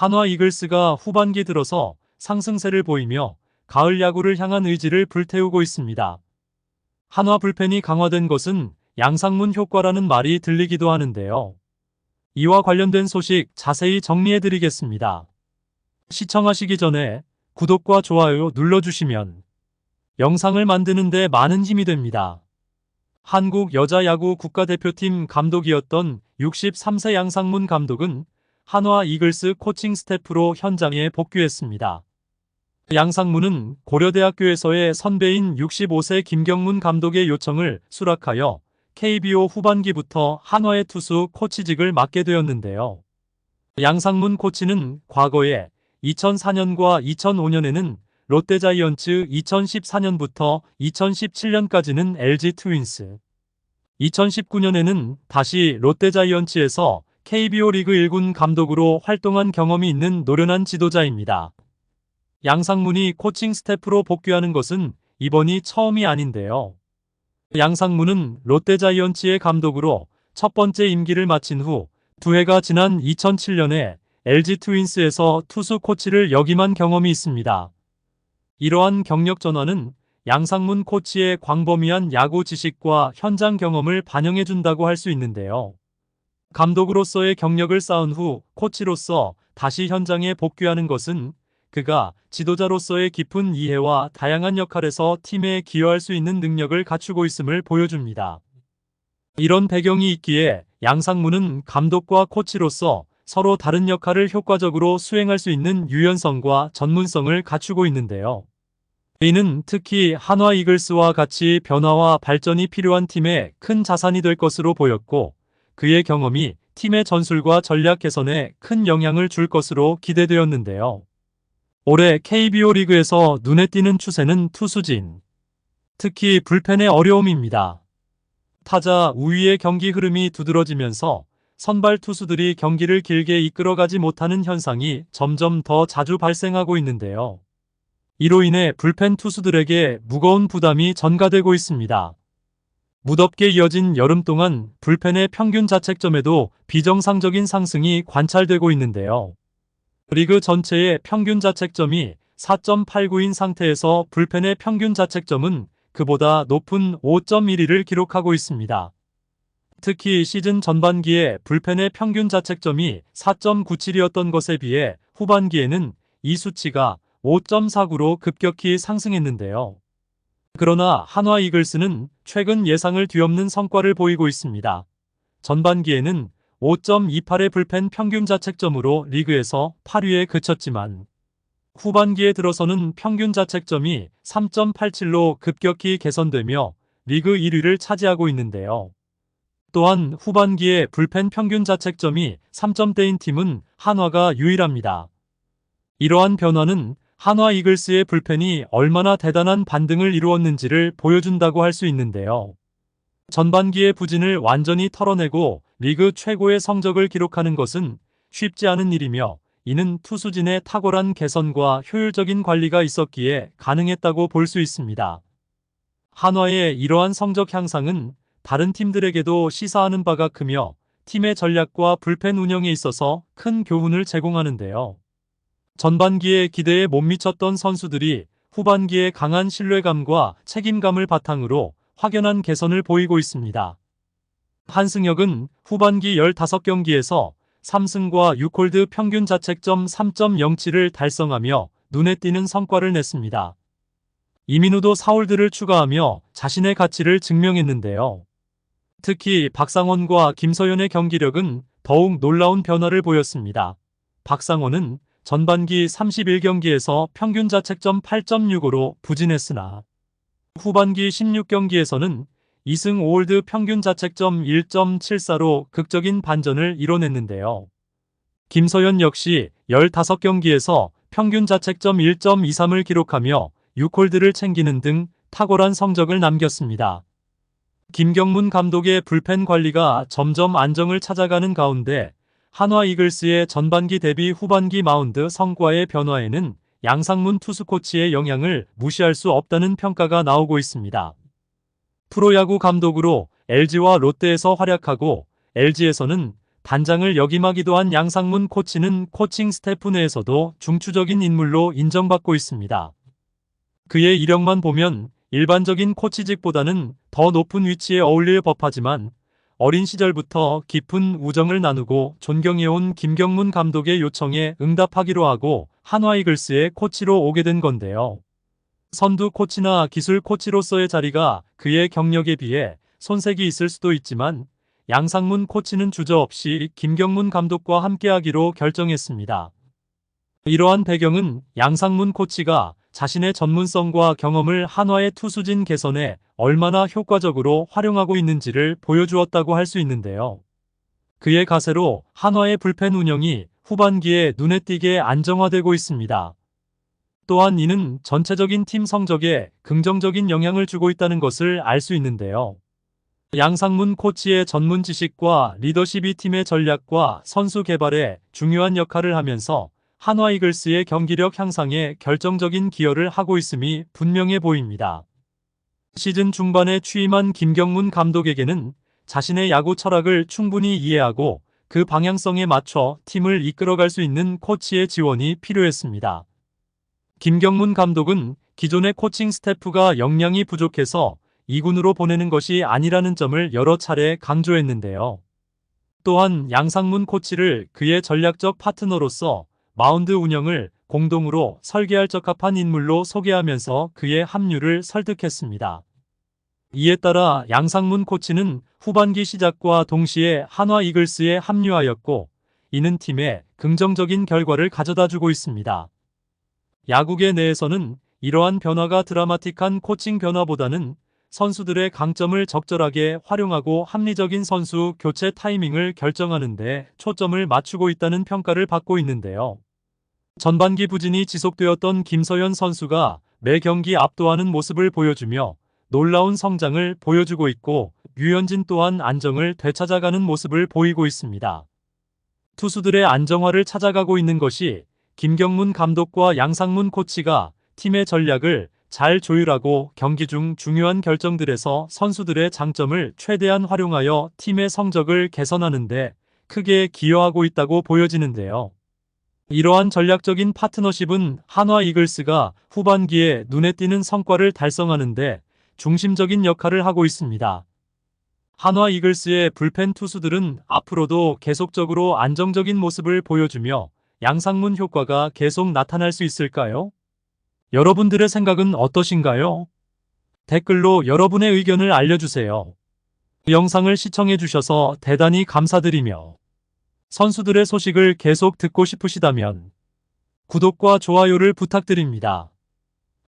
한화 이글스가 후반기 들어서 상승세를 보이며 가을 야구를 향한 의지를 불태우고 있습니다. 한화 불펜이 강화된 것은 양상문 효과라는 말이 들리기도 하는데요. 이와 관련된 소식 자세히 정리해 드리겠습니다. 시청하시기 전에 구독과 좋아요 눌러주시면 영상을 만드는데 많은 힘이 됩니다. 한국 여자야구 국가대표팀 감독이었던 63세 양상문 감독은 한화 이글스 코칭 스태프로 현장에 복귀했습니다. 양상문은 고려대학교에서의 선배인 65세 김경문 감독의 요청을 수락하여 KBO 후반기부터 한화의 투수 코치직을 맡게 되었는데요. 양상문 코치는 과거에 2004년과 2005년에는 롯데자이언츠 2014년부터 2017년까지는 LG 트윈스, 2019년에는 다시 롯데자이언츠에서 KBO 리그 1군 감독으로 활동한 경험이 있는 노련한 지도자입니다. 양상문이 코칭 스태프로 복귀하는 것은 이번이 처음이 아닌데요. 양상문은 롯데자이언츠의 감독으로 첫 번째 임기를 마친 후 두 해가 지난 2007년에 LG 트윈스에서 투수 코치를 역임한 경험이 있습니다. 이러한 경력 전환은 양상문 코치의 광범위한 야구 지식과 현장 경험을 반영해준다고 할 수 있는데요. 감독으로서의 경력을 쌓은 후 코치로서 다시 현장에 복귀하는 것은 그가 지도자로서의 깊은 이해와 다양한 역할에서 팀에 기여할 수 있는 능력을 갖추고 있음을 보여줍니다. 이런 배경이 있기에 양상문은 감독과 코치로서 서로 다른 역할을 효과적으로 수행할 수 있는 유연성과 전문성을 갖추고 있는데요. 이는 특히 한화 이글스와 같이 변화와 발전이 필요한 팀의 큰 자산이 될 것으로 보였고 그의 경험이 팀의 전술과 전략 개선에 큰 영향을 줄 것으로 기대되었는데요. 올해 KBO 리그에서 눈에 띄는 추세는 투수진. 특히 불펜의 어려움입니다. 타자 우위의 경기 흐름이 두드러지면서 선발 투수들이 경기를 길게 이끌어가지 못하는 현상이 점점 더 자주 발생하고 있는데요. 이로 인해 불펜 투수들에게 무거운 부담이 전가되고 있습니다. 무덥게 이어진 여름 동안 불펜의 평균 자책점에도 비정상적인 상승이 관찰되고 있는데요. 리그 전체의 평균 자책점이 4.89인 상태에서 불펜의 평균 자책점은 그보다 높은 5.12를 기록하고 있습니다. 특히 시즌 전반기에 불펜의 평균 자책점이 4.97이었던 것에 비해 후반기에는 이 수치가 5.49로 급격히 상승했는데요. 그러나 한화 이글스는 최근 예상을 뒤엎는 성과를 보이고 있습니다. 전반기에는 5.28의 불펜 평균 자책점으로 리그에서 8위에 그쳤지만 후반기에 들어서는 평균 자책점이 3.87로 급격히 개선되며 리그 1위를 차지하고 있는데요. 또한 후반기에 불펜 평균 자책점이 3점대인 팀은 한화가 유일합니다. 이러한 변화는 한화 이글스의 불펜이 얼마나 대단한 반등을 이루었는지를 보여준다고 할 수 있는데요. 전반기의 부진을 완전히 털어내고 리그 최고의 성적을 기록하는 것은 쉽지 않은 일이며 이는 투수진의 탁월한 개선과 효율적인 관리가 있었기에 가능했다고 볼 수 있습니다. 한화의 이러한 성적 향상은 다른 팀들에게도 시사하는 바가 크며 팀의 전략과 불펜 운영에 있어서 큰 교훈을 제공하는데요. 전반기에 기대에 못 미쳤던 선수들이 후반기에 강한 신뢰감과 책임감을 바탕으로 확연한 개선을 보이고 있습니다. 한승혁은 후반기 15경기에서 3승과 6홀드 평균 자책점 3.07을 달성하며 눈에 띄는 성과를 냈습니다. 이민우도 4홀드를 추가하며 자신의 가치를 증명했는데요. 특히 박상원과 김서연의 경기력은 더욱 놀라운 변화를 보였습니다. 박상원은 전반기 31경기에서 평균 자책점 8.65로 부진했으나 후반기 16경기에서는 2승 5홀드 평균 자책점 1.74로 극적인 반전을 이뤄냈는데요. 김서연 역시 15경기에서 평균 자책점 1.23을 기록하며 6홀드를 챙기는 등 탁월한 성적을 남겼습니다. 김경문 감독의 불펜 관리가 점점 안정을 찾아가는 가운데 한화 이글스의 전반기 대비 후반기 마운드 성과의 변화에는 양상문 투수 코치의 영향을 무시할 수 없다는 평가가 나오고 있습니다. 프로야구 감독으로 LG와 롯데에서 활약하고 LG에서는 단장을 역임하기도 한 양상문 코치는 코칭 스태프 내에서도 중추적인 인물로 인정받고 있습니다. 그의 이력만 보면 일반적인 코치직보다는 더 높은 위치에 어울릴 법하지만 어린 시절부터 깊은 우정을 나누고 존경해온 김경문 감독의 요청에 응답하기로 하고 한화 이글스의 코치로 오게 된 건데요. 선두 코치나 기술 코치로서의 자리가 그의 경력에 비해 손색이 있을 수도 있지만 양상문 코치는 주저없이 김경문 감독과 함께하기로 결정했습니다. 이러한 배경은 양상문 코치가 자신의 전문성과 경험을 한화의 투수진 개선에 얼마나 효과적으로 활용하고 있는지를 보여주었다고 할 수 있는데요. 그의 가세로 한화의 불펜 운영이 후반기에 눈에 띄게 안정화되고 있습니다. 또한 이는 전체적인 팀 성적에 긍정적인 영향을 주고 있다는 것을 알 수 있는데요. 양상문 코치의 전문 지식과 리더십이 팀의 전략과 선수 개발에 중요한 역할을 하면서 한화 이글스의 경기력 향상에 결정적인 기여를 하고 있음이 분명해 보입니다. 시즌 중반에 취임한 김경문 감독에게는 자신의 야구 철학을 충분히 이해하고 그 방향성에 맞춰 팀을 이끌어갈 수 있는 코치의 지원이 필요했습니다. 김경문 감독은 기존의 코칭 스태프가 역량이 부족해서 2군으로 보내는 것이 아니라는 점을 여러 차례 강조했는데요. 또한 양상문 코치를 그의 전략적 파트너로서 마운드 운영을 공동으로 설계할 적합한 인물로 소개하면서 그의 합류를 설득했습니다. 이에 따라 양상문 코치는 후반기 시작과 동시에 한화 이글스에 합류하였고 이는 팀에 긍정적인 결과를 가져다 주고 있습니다. 야구계 내에서는 이러한 변화가 드라마틱한 코칭 변화보다는 선수들의 강점을 적절하게 활용하고 합리적인 선수 교체 타이밍을 결정하는 데 초점을 맞추고 있다는 평가를 받고 있는데요. 전반기 부진이 지속되었던 김서현 선수가 매 경기 압도하는 모습을 보여주며 놀라운 성장을 보여주고 있고 유현진 또한 안정을 되찾아가는 모습을 보이고 있습니다. 투수들의 안정화를 찾아가고 있는 것이 김경문 감독과 양상문 코치가 팀의 전략을 잘 조율하고 경기 중 중요한 결정들에서 선수들의 장점을 최대한 활용하여 팀의 성적을 개선하는데 크게 기여하고 있다고 보여지는데요. 이러한 전략적인 파트너십은 한화 이글스가 후반기에 눈에 띄는 성과를 달성하는데 중심적인 역할을 하고 있습니다. 한화 이글스의 불펜 투수들은 앞으로도 계속적으로 안정적인 모습을 보여주며 양상문 효과가 계속 나타날 수 있을까요? 여러분들의 생각은 어떠신가요? 댓글로 여러분의 의견을 알려주세요. 영상을 시청해주셔서 대단히 감사드리며 선수들의 소식을 계속 듣고 싶으시다면 구독과 좋아요를 부탁드립니다.